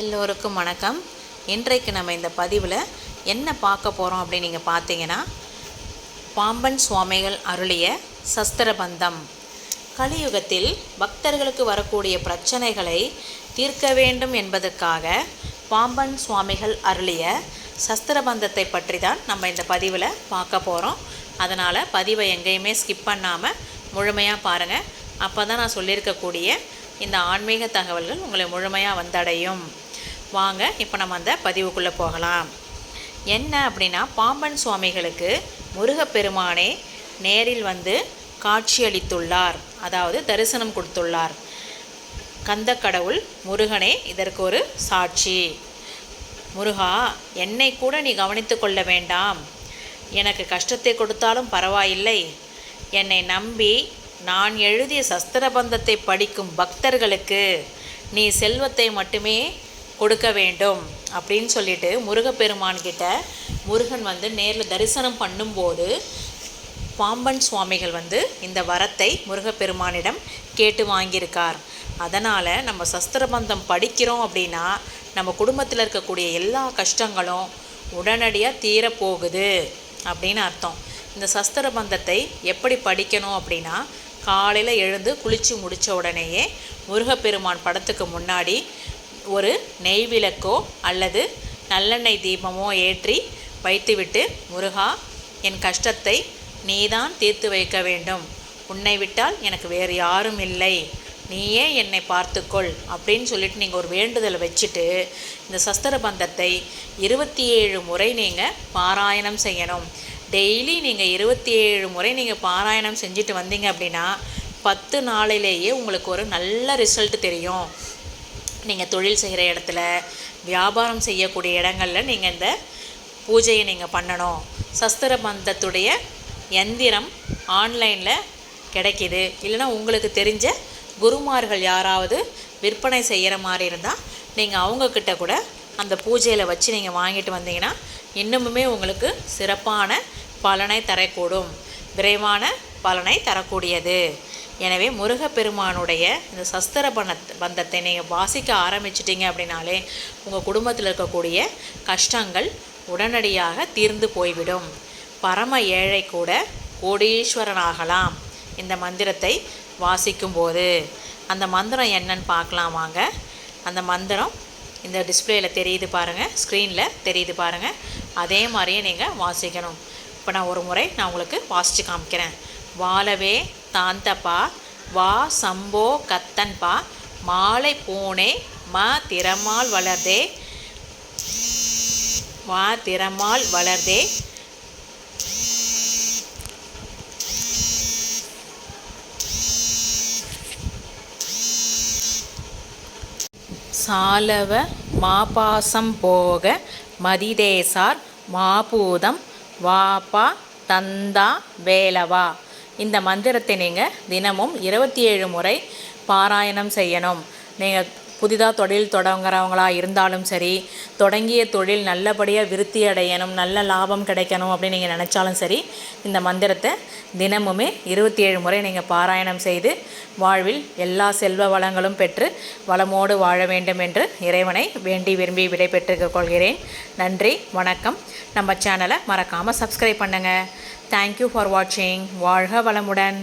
எல்லோருக்கும் வணக்கம். இன்றைக்கு நம்ம இந்த பதிவில் என்ன பார்க்க போகிறோம் அப்படின்னு நீங்கள் பார்த்தீங்கன்னா பாம்பன் சுவாமிகள் அருளிய சஸ்திரபந்தம். கலியுகத்தில் பக்தர்களுக்கு வரக்கூடிய பிரச்சனைகளை தீர்க்க வேண்டும் என்பதற்காக பாம்பன் சுவாமிகள் அருளிய சஸ்திரபந்தத்தை பற்றி தான் நம்ம இந்த பதிவில் பார்க்க போகிறோம் அதனால் பதிவை எங்கேயுமே ஸ்கிப் பண்ணாமல் முழுமையாக பாருங்கள் அப்போ தான் நான் சொல்லியிருக்கக்கூடிய இந்த ஆன்மீக தகவல்கள் உங்களை முழுமையாக வந்தடையும். வாங்க இப்போ நம்ம அந்த பதிவுக்குள்ளே போகலாம். என்ன அப்படின்னா பாம்பன் சுவாமிகளுக்கு முருகப்பெருமானே நேரில் வந்து காட்சியளித்துள்ளார். அதாவது தரிசனம் கொடுத்துள்ளார். கந்தக்கடவுள் முருகனே இதற்கு ஒரு சாட்சி. முருகா என்னை கூட நீ கவனித்து கொள்ள வேண்டாம். எனக்கு கஷ்டத்தை கொடுத்தாலும் பரவாயில்லை. என்னை நம்பி நான் எழுதிய சஸ்திரபந்தத்தை படிக்கும் பக்தர்களுக்கு நீ செல்வத்தை மட்டுமே கொடுக்க வேண்டும் அப்படின்னு சொல்லிட்டு முருகப்பெருமான்கிட்ட முருகன் வந்து நேரில் தரிசனம் பண்ணும்போது பாம்பன் சுவாமிகள் வந்து இந்த வரத்தை முருகப்பெருமானிடம் கேட்டு வாங்கியிருக்கார். அதனால் நம்ம சஸ்திரபந்தம் படிக்கிறோம் அப்படின்னா நம்ம குடும்பத்தில் இருக்கக்கூடிய எல்லா கஷ்டங்களும் உடனடியாக தீரப்போகுது அப்படின்னு அர்த்தம். இந்த சஸ்திரபந்தத்தை எப்படி படிக்கணும் அப்படின்னா காலையில் எழுந்து குளித்து முடித்த உடனேயே முருகப்பெருமான் படத்துக்கு முன்னாடி ஒரு நெய் விளக்கோ அல்லது நல்லெண்ணெய் தீபமோ ஏற்றி வைத்துவிட்டு முருகா என் கஷ்டத்தை நீதான் தீர்த்து வைக்க வேண்டும். உன்னை விட்டால் எனக்கு வேறு யாரும் இல்லை. நீயே என்னை பார்த்துக்கொள் அப்படின்னு சொல்லிட்டு நீங்கள் ஒரு வேண்டுதலை வச்சுட்டு இந்த சஸ்திர பந்தத்தை இருபத்தி ஏழு முறை நீங்கள் பாராயணம் செய்யணும். டெய்லி நீங்கள் இருபத்தி ஏழு முறை நீங்கள் பாராயணம் செஞ்சுட்டு வந்தீங்க அப்படின்னா பத்து நாளிலேயே உங்களுக்கு ஒரு நல்ல ரிசல்ட் தெரியும். நீங்கள் தொழில் செய்கிற இடத்துல வியாபாரம் செய்யக்கூடிய இடங்களில் நீங்கள் இந்த பூஜையை நீங்கள் பண்ணணும். சஸ்திர பந்தத்துடைய எந்திரம் ஆன்லைனில் கிடைக்கிது. இல்லைன்னா உங்களுக்கு தெரிஞ்ச குருமார்கள் யாராவது விற்பனை செய்கிற மாதிரி இருந்தால் நீங்கள் அவங்கக்கிட்ட கூட அந்த பூஜையில் வச்சு நீங்கள் வாங்கிட்டு வந்தீங்கன்னா இன்னுமுமே உங்களுக்கு சிறப்பான பலனை தரக்கூடும். விரைவான பலனை தரக்கூடியது. எனவே முருகப்பெருமானுடைய இந்த சஸ்திர பந்த பந்தத்தை நீங்கள் வாசிக்க ஆரம்பிச்சிட்டிங்க அப்படின்னாலே உங்கள் குடும்பத்தில் இருக்கக்கூடிய கஷ்டங்கள் உடனடியாக தீர்ந்து போய்விடும். பரம ஏழை கூட கோடீஸ்வரனாகலாம் இந்த மந்திரத்தை வாசிக்கும்போது. அந்த மந்திரம் என்னன்னு பார்க்கலாம் வாங்க. அந்த மந்திரம் இந்த டிஸ்பிளேயில் தெரியுது பாருங்கள் ஸ்க்ரீனில் தெரியுது பாருங்கள் அதே மாதிரியே நீங்கள் வாசிக்கணும். இப்போ நான் ஒரு முறை நான் உங்களுக்கு வாசித்து காமிக்கிறேன். வாழவே தாந்தப்பா வா சம்போ கத்தன்பா மாலை பூனே மா திறமால் வளர்தே வா திறமால் வளர்தே சாலவ மாபாசம் போக மதிதேசார் மாபூதம் வாபா தந்தா வேலவா. இந்த மந்திரத்தை நீங்கள் தினமும் இருபத்தி ஏழு முறை பாராயணம் செய்யணும். நீங்கள் புதிதாக தொழில் தொடங்குறவங்களா இருந்தாலும் சரி தொடங்கிய தொழில் நல்லபடியாக விருத்தி அடையணும் நல்ல லாபம் கிடைக்கணும் அப்படின்னு நீங்கள் நினச்சாலும் சரி இந்த மந்திரத்தை தினமுமே இருபத்தி ஏழு முறை நீங்கள் பாராயணம் செய்து வாழ்வில் எல்லா செல்வ வளங்களும் பெற்று வளமோடு வாழ வேண்டும் என்று இறைவனை வேண்டி விரும்பி விடைபெற்று கொள்கிறேன். நன்றி வணக்கம். நம்ம சேனலை மறக்காமல் சப்ஸ்கிரைப் பண்ணுங்கள் தேங்க்யூ ஃபார் வாட்சிங் வாழ்க வளமுடன்.